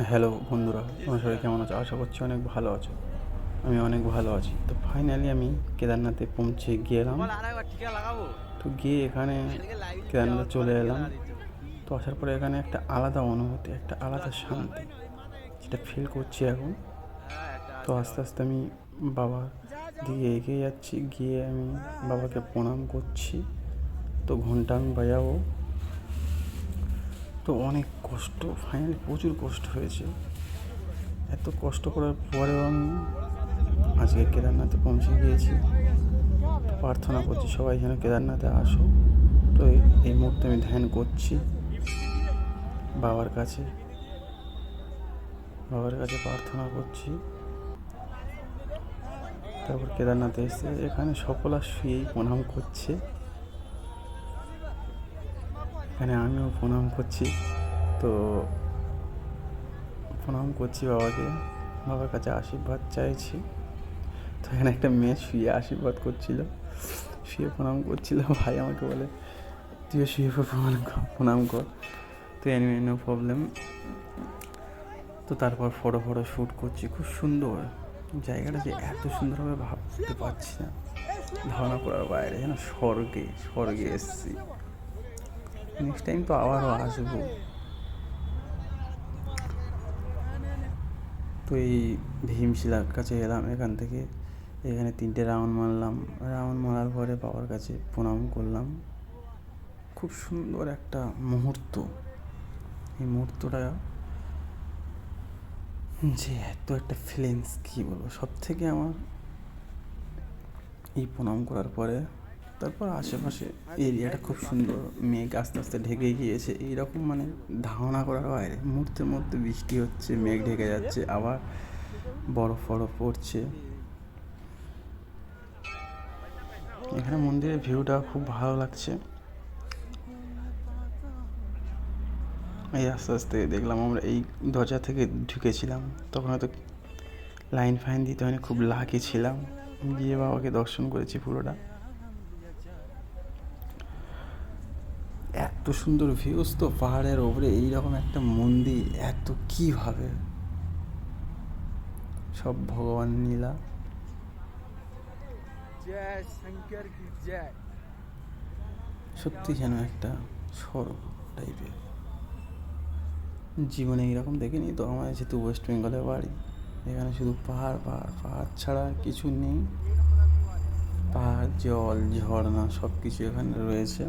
Hello বন্ধুরা তোমরা সবাই কেমন আছো? আশা করছি অনেক ভালো আছো। আমি অনেক ভালো আছি। তো ফাইনালি আমি কেদারনাথে পৌঁছে গেলাম তো গিয়ে এখানে কেদারনাথে চলে এলাম। তো আসার পরে এখানে একটা আলাদা অনুভূতি একটা আলাদা শান্তি যেটা ফিল করছি এখন। তো আস্তে আস্তে আমি বাবার দিকে এগিয়ে যাচ্ছি গিয়ে আমি বাবাকে প্রণাম করছি। তো ঘণ্টা আমি বাজাবো। তো অনেক কষ্ট ফাইনালি প্রচুর কষ্ট হয়েছে। এত কষ্ট করার পরেও আমি আজকে কেদারনাথে পৌঁছে গিয়েছি। প্রার্থনা করছি সবাই যেন কেদারনাথে আসো। তো এই- মুহূর্তে আমি ধ্যান করছি বাবার কাছে। বাবার কাছে প্রার্থনা করছি। তারপর কেদারনাথে এসে এখানে সকল আর শুয়েই প্রণাম করছে। এখানে আমিও প্রণাম করছি। তো প্রণাম করছি বাবাকে। বাবার কাছে আশীর্বাদ চাইছি। তো এখানে একটা মেয়ে শুয়ে আশীর্বাদ করছিল। শুয়ে প্রণাম করছিল। ভাই আমাকে বলে, তুইও শুয়ে প্রণাম কর প্রণাম কর। তো এনিওয়ে নো প্রবলেম তো তারপর ফটো ফটো শ্যুট করছি। খুব সুন্দর। জায়গাটা যে এত সুন্দরভাবে ভাবতে পারছি না। ধারণা করার বাইরে, যেন স্বর্গে স্বর্গে এসেছি। নেক্সট টাইম তো আবারও আসব তো এই ভীমশিলার কাছে এলাম, এখান থেকে এখানে তিনটে রাউন্ড মারলাম। রাউন্ড মারার পরে বাবার কাছে প্রণাম করলাম। খুব সুন্দর একটা মুহূর্ত। এই মুহূর্তটা যে এত একটা ফিলিংস কী বলব? সব থেকে আমার এই প্রণাম করার পরে তারপর আশেপাশে এরিয়াটা খুব সুন্দর। মেঘ আস্তে আস্তে ঢেকে গিয়েছে। এইরকম মানে ধারণা করার বাইরে। মুহূর্তের মধ্যে বৃষ্টি হচ্ছে, মেঘ ঢেকে যাচ্ছে, আবার বরফ ফরফ পড়ছে। এখানে মন্দিরের ভিউটা খুব ভালো লাগছে। এই আস্তে আস্তে দেখলাম আমরা এই দরজা থেকে ঢুকেছিলাম। তখন হয়তো লাইন ফাইন দিতে হয়নি, খুব লাকি ছিলাম। গিয়ে বাবাকে দর্শন করেছি পুরোটা। এত সুন্দর ভিউজ তো পাহাড়ের ওপরে এইরকম একটা মন্দির এত কীভাবে সব ভগবান নীলা। সত্যি যেন একটা স্বর্গ টাইপের জীবনে এইরকম দেখিনি তো আমার যেহেতু ওয়েস্ট বেঙ্গলে বাড়ি এখানে শুধু পাহাড় পাহাড় পাহাড় ছাড়া কিছু নেই। পাহাড় জল ঝর্ণা সব কিছু এখানে রয়েছে।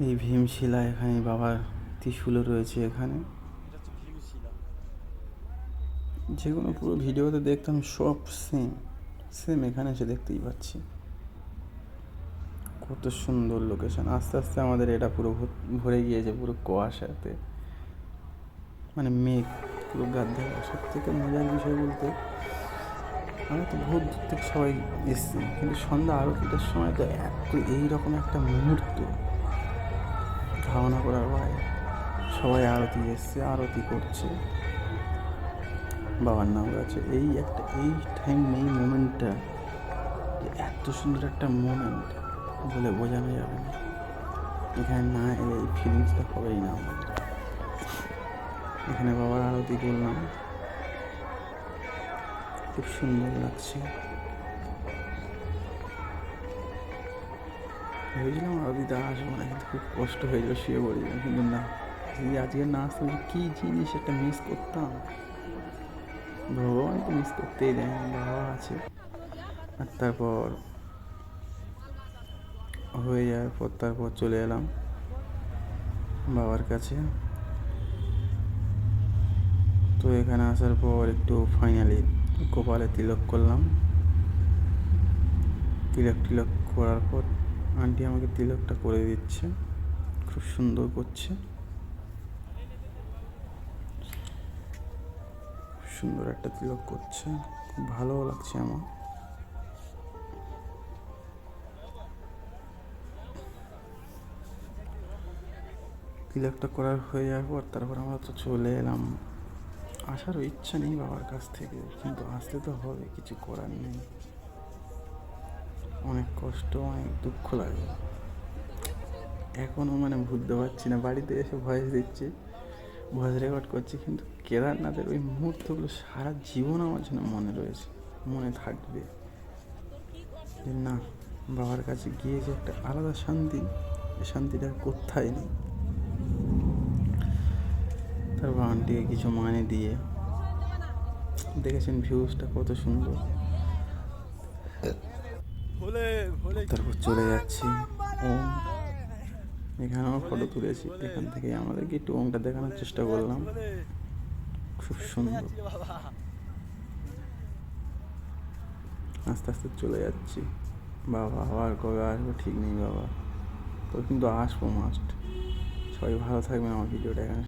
এই ভীমশিলা এখানে বাবার ত্রিশূলও রয়েছে এখানে। যেগুলো পুরো ভিডিওতে দেখতাম সব সেম সেম এখানে এসে দেখতেই পাচ্ছি। কত সুন্দর লোকেশন আস্তে আস্তে আমাদের এটা পুরো ভর- ভরে গিয়েছে পুরো কুয়াশাতে। মানে মেঘ, পুরো গাদ্দা সব থেকে মজার বিষয় বলতে, আমরা তো বহুত দূর থেকে সবাই এসছি, কিন্তু সন্ধ্যা আরতিটার সময় তো এত এইরকম একটা মুহূর্ত। ধারণা করার বাইরে সবাই আরতি এসছে, আরতি করছে। বাবার নাম আছে এই একটা, এই টাইম এই মোমেন্টটা এত সুন্দর একটা মোমেন্ট বলে বোঝানো যাবে না। এখানে না এলে এই ফিলিংসটা হবেই না এখানে বাবার আরতি করলাম। খুব সুন্দর লাগছে। ভেবেছিলাম আরতিতে আসব না, কিন্তু খুব কষ্ট হয়ে যাবে শুয়ে পড়ে যাবে কিন্তু না যদি আজকে না আসতাম কী জিনিস একটা মিস করতাম? ভগবান তো মিস করতেই দেয় বাবা আছে। আর তারপর হয়ে যাওয়ার পর তারপর চলে এলাম বাবার কাছে। তো এখানে আসার পর একটু ফাইনালি কপালে তিলক করলাম। তিলক টিলক করার পর আন্টি আমাকে তিলকটা করে দিচ্ছে। খুব সুন্দর করছে। সুন্দর একটা তিলক করছে। খুব ভালো লাগছে আমার। তিলকটা করার হয়ে যাওয়ার পর তারপর আমরা তো চলে এলাম। আসারও ইচ্ছা নেই বাবার কাছ থেকে, কিন্তু আসতে তো হবে, কিছু করার নেই। অনেক কষ্ট, অনেক দুঃখ লাগে। এখনও মানে ভুলতে পারছি না। বাড়িতে এসে ভয়েস দিচ্ছি। ভয়েস রেকর্ড করছি, কিন্তু কেদারনাথের ওই মুহূর্তগুলো সারা জীবন আমার জন্য মনে রয়েছে, মনে থাকবে। না, বাবার কাছে গিয়ে যে একটা আলাদা শান্তি এই শান্তিটা কোথায় নেই? তারপর আন্টিকে কিছু মানে দিয়ে দেখেছেন ভিউজটা কত সুন্দর। তারপর চলে যাচ্ছি। ওম আমার ফটো তুলেছি। এখান থেকে আমাদেরকে একটু ওমটা দেখানোর চেষ্টা করলাম। খুব সুন্দর। আস্তে আস্তে চলে যাচ্ছি। বাবা, আবার কবে আসব ঠিক নেই বাবা। তো কিন্তু আসব মাস্ট সবাই ভালো থাকবে আমার ভিডিওটা এখানে।